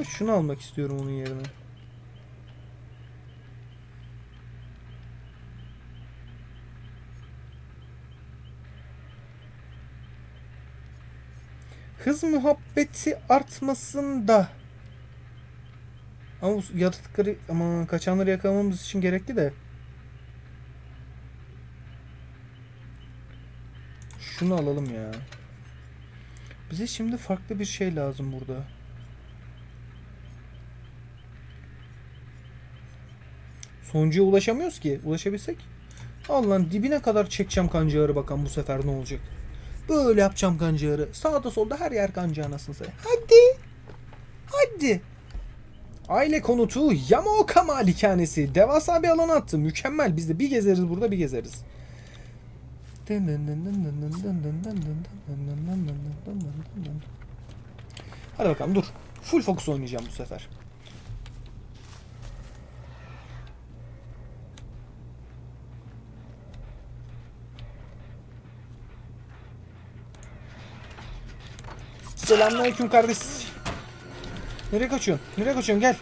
Ben şunu almak istiyorum onun yerine. Hız muhabbeti artmasında. Ama yaratıkları aman kaçanları yakalamamız için gerekli de. Şunu alalım ya. Bize şimdi farklı bir şey lazım burada. Sonuncuya ulaşamıyoruz ki. Ulaşabilsek. Allah'ın dibine kadar çekeceğim kancağırı bakalım bu sefer ne olacak. Böyle yapacağım kancağırı. Sağda solda her yer kancağı anasını satayım. Hadi. Hadi. Aile konutu Yamaoka Malikanesi. Devasa bir alan attı. Mükemmel. Biz de bir gezeriz burada bir gezeriz. Hadi bakalım dur. Full fokus oynayacağım bu sefer. Selamünaleyküm kardeş. Nereye kaçıyorsun? Nereye kaçıyorsun? Gel.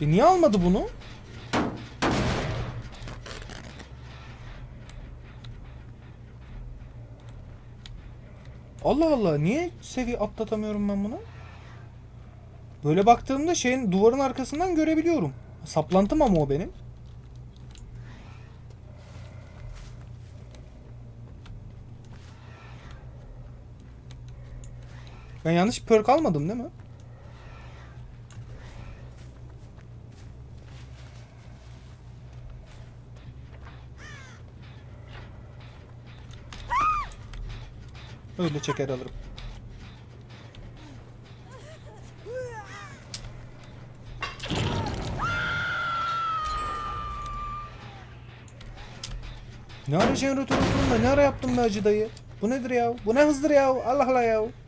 E niye almadı bunu? Allah Allah niye seviye atlatamıyorum ben bunu? Böyle baktığımda şeyin duvarın arkasından görebiliyorum. Saplantım ama o benim. Ben yanlış perk almadım değil mi? Öyle çeker alırım. Ne ara jeneratör oturma ne ara yaptım be acı dayı? Bu nedir ya? Bu ne hızdır ya? Allah Allah ya.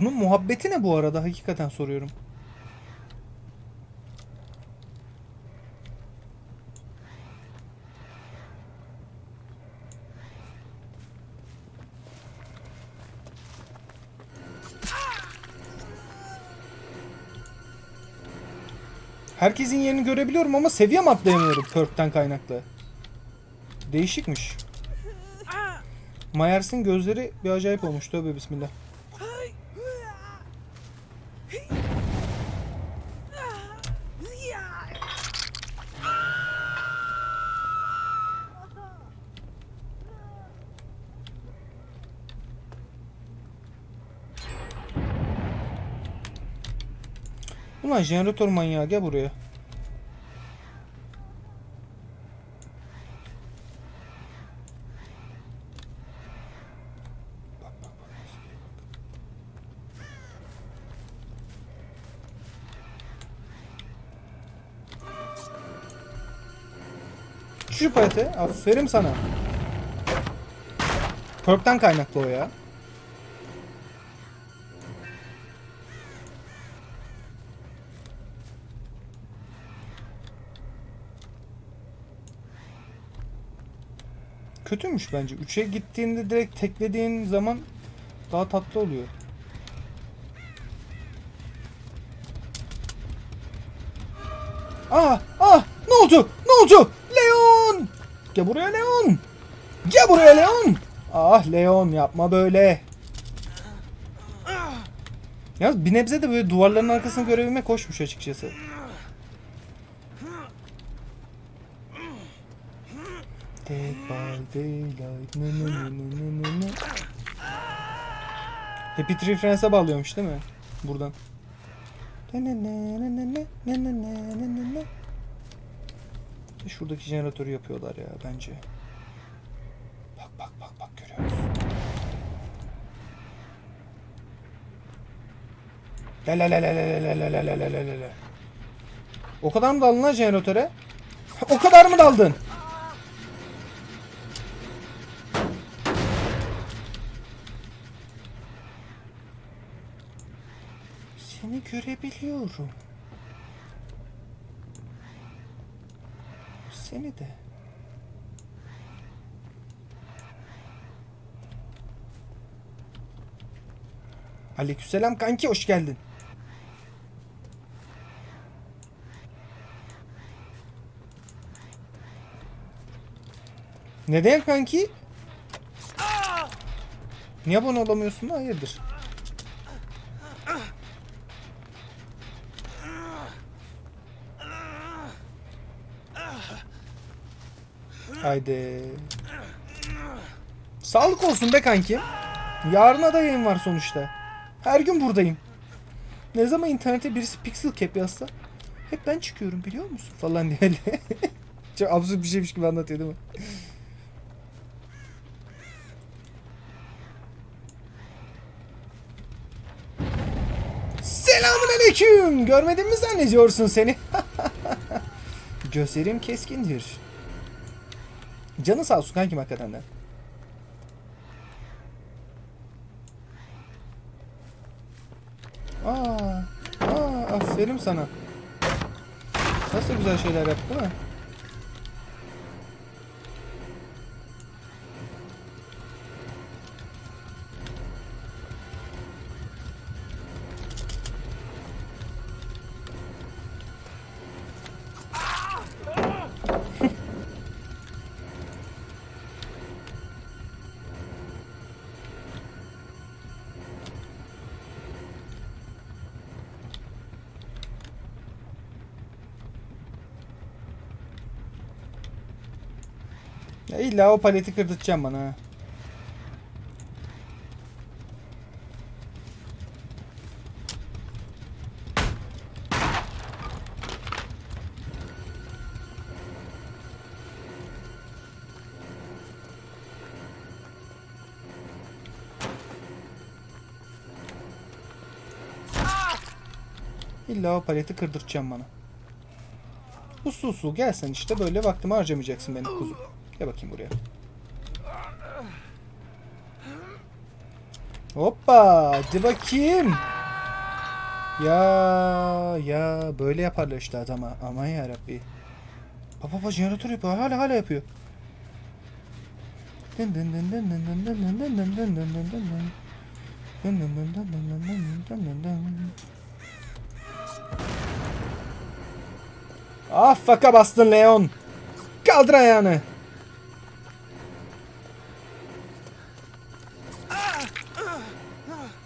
Bunun muhabbeti ne bu arada? Hakikaten soruyorum. Herkesin yerini görebiliyorum ama seviyem atlayamıyorum perk'ten kaynaklı. Değişikmiş. Myers'in gözleri bir acayip olmuş. Tövbe bismillah. Ulan jeneratör manyağı gel buraya. Şu palete aferin sana. Perk'ten kaynaklı o ya. Kötüymüş bence. 3'e gittiğinde direkt teklediğin zaman daha tatlı oluyor. Ah! Ah! Ne oldu? Ne oldu? Leon! Gel buraya Leon! Gel buraya Leon! Ah Leon yapma böyle. Yalnız bir nebze de böyle duvarların arkasını görebilmek hoşmuş açıkçası. Dead by Daylight. Ne ne ne ne ne ne. Happy Tree Friends'e bağlıyormuş değil mi? Buradan. E, Şuradaki jeneratörü yapıyorlar ya bence. Bak bak bak bak görüyor musun? La la la la la la la la la la la la la. O kadar mı daldın lan jeneratöre? O kadar mı daldın? Görebiliyorum. Seni de. Aleykümselam kanki hoş geldin. Neden kanki? Niye abone olamıyorsun? Hayırdır? Haydi. Sağlık olsun be kanki. Yarına da yayın var sonuçta. Her gün buradayım. Ne zaman internete birisi pixel cap yazsa hep ben çıkıyorum biliyor musun falan diye öyle. Çok absürt bir şeymiş gibi anlatıyor değil mi? Selamun aleyküm. Görmedin mi zannediyorsun seni? Gözlerim keskindir. Canı sağ olsun kankim hakikaten de. Aa, aa, aferin sana. Nasıl güzel şeyler yaptı değil mi? Ya illa o paleti kırdırtacağım bana. İlla o paleti kırdırtacağım bana. Usul usul gelsen işte böyle vaktimi harcamayacaksın benim kuzum. Gel bakayım buraya. Hoppa! Hadi bakayım. Ya ya böyle yaparlar işte adama. Aman ya Rabbi. Baba baba jeneratör yapıyor. Hala hala yapıyor. Dın dın. Ah faka bastın Leon. Kaldır ayağını.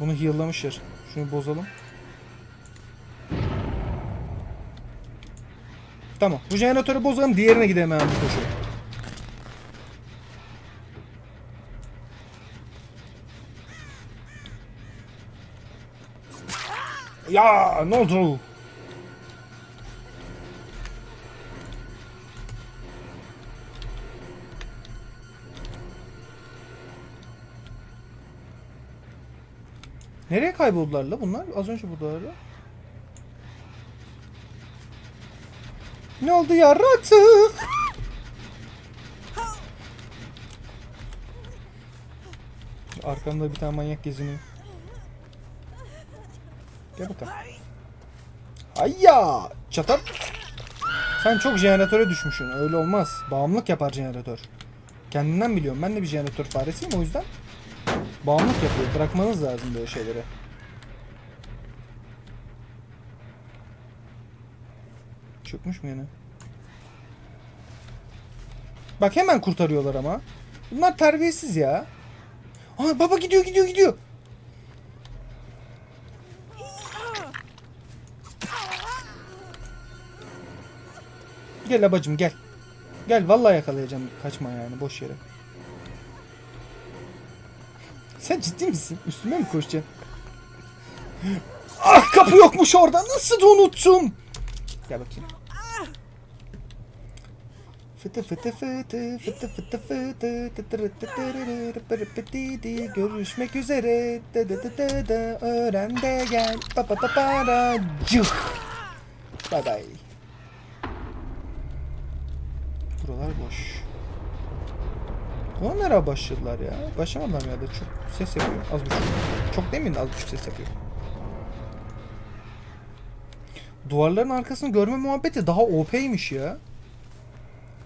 Bunu heal'lamışlar. Şunu bozalım. Tamam. Bu jeneratörü bozalım. Diğerine gidelim hemen bir koşu. Ya ne oldu? Nereye kayboldular la bunlar? Az önce buradalardı. Ne oldu yaratık? Arkamda bir tane manyak geziniyor. Gel bakalım. Hayya! Çatar. Sen çok jeneratöre düşmüşsün. Öyle olmaz. Bağımlılık yapar jeneratör. Kendinden biliyorum. Ben de bir jeneratör faresiyim o yüzden. Bağımlılık yapıyor. Bırakmanız lazım böyle şeyleri. Çökmüş mü yine? Bak hemen kurtarıyorlar ama. Bunlar terbiyesiz ya. Aa baba gidiyor gidiyor gidiyor. Gel abacım gel. Gel vallahi yakalayacağım. Kaçma yani boş yere. Sen ciddi misin? Üstüme mi koşacaksın? Ah kapı yokmuş orada. Nasıl da unuttum? Gel bakayım. Fıtı fıtı fıtı fıtı fıtı fıtı tıtırı tıtırı pırı pıtıydı. Görüşmek üzere da da da da da öğren de gel pa pa pa pa da cıh Bye bye Buralar boş Onlara başladılar ya. Başlamadılar ya da çok ses yapıyor. Az buçuk. Çok demin az buçuk ses yapıyor. duvarların arkasını görme muhabbeti daha OP'ymiş ya.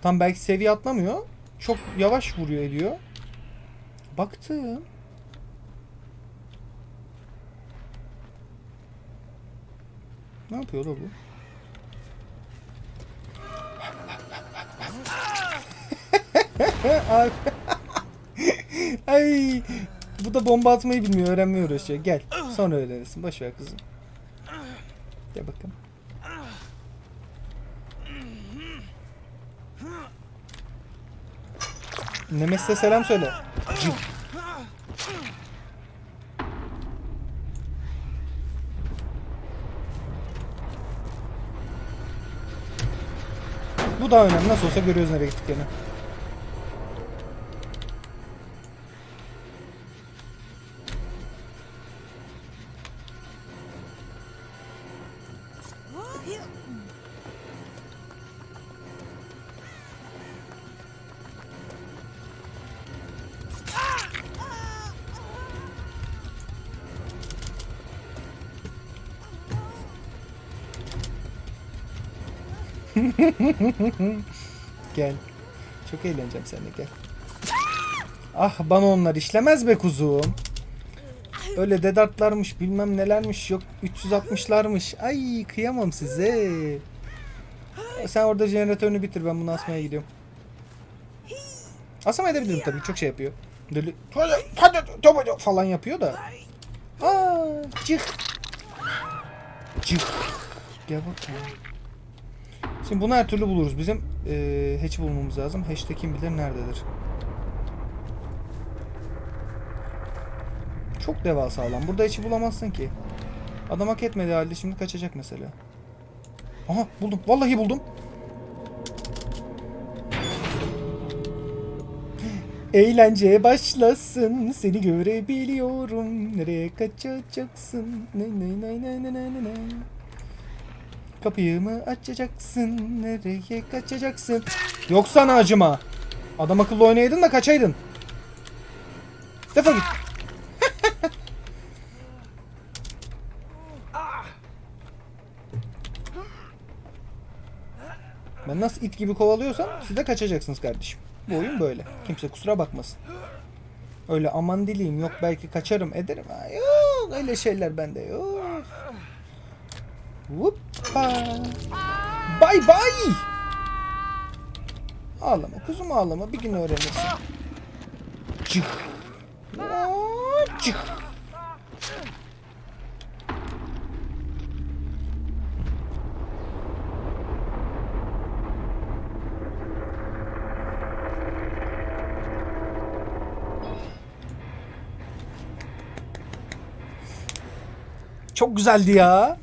Tam belki seviye atlamıyor. Çok yavaş vuruyor ediyor. Baktım. Ne yapıyor da bu? Ay. Bu da bomba atmayı bilmiyor. Öğrenmeye uğraşıyor. Gel. Sonra öğrenirsin. Boş ver kızım. Gel bakalım. Nemes'e selam söyle. Cık. Bu daha önemli. Nasıl olsa görüyoruz nereye gittiklerini. Gel. Çok eğleneceğim seninle gel. Ah bana onlar işlemez be kuzum. Öyle dedartlarmış bilmem nelermiş yok 360'larmış. Ay kıyamam size. Sen orada jeneratörünü bitir ben bunu asmaya gidiyorum. Asmaya edebilirim tabii çok şey yapıyor. Deli falan yapıyor da. Aa cık. Cık. Gel bakalım. Şimdi bunu her türlü buluruz. Bizim eee hatch'i bulmamız lazım. Hatch de kim bilir nerededir. Çok devasa alan. Burada hatch'i bulamazsın ki. Adam hak etmedi halde şimdi kaçacak mesela. Aha buldum. Vallahi buldum. Eğlence başlasın. Seni görebiliyorum. Nereye kaçacaksın? Ne ne ne ne ne ne ne. Kapıyı mı açacaksın? Nereye kaçacaksın? Yok sana acıma. Adam akıllı oynayaydın da kaçaydın. Defol git. ben nasıl it gibi kovalıyorsam siz de kaçacaksınız kardeşim. Bu oyun böyle. Kimse kusura bakmasın. Öyle aman dileyim yok belki kaçarım ederim. Ha, yok öyle şeyler bende yok. Hoppa. Bay bay. Ağlama kuzum ağlama bir gün öğrenirsin. Cık. Aa, Cık. Çok güzeldi ya.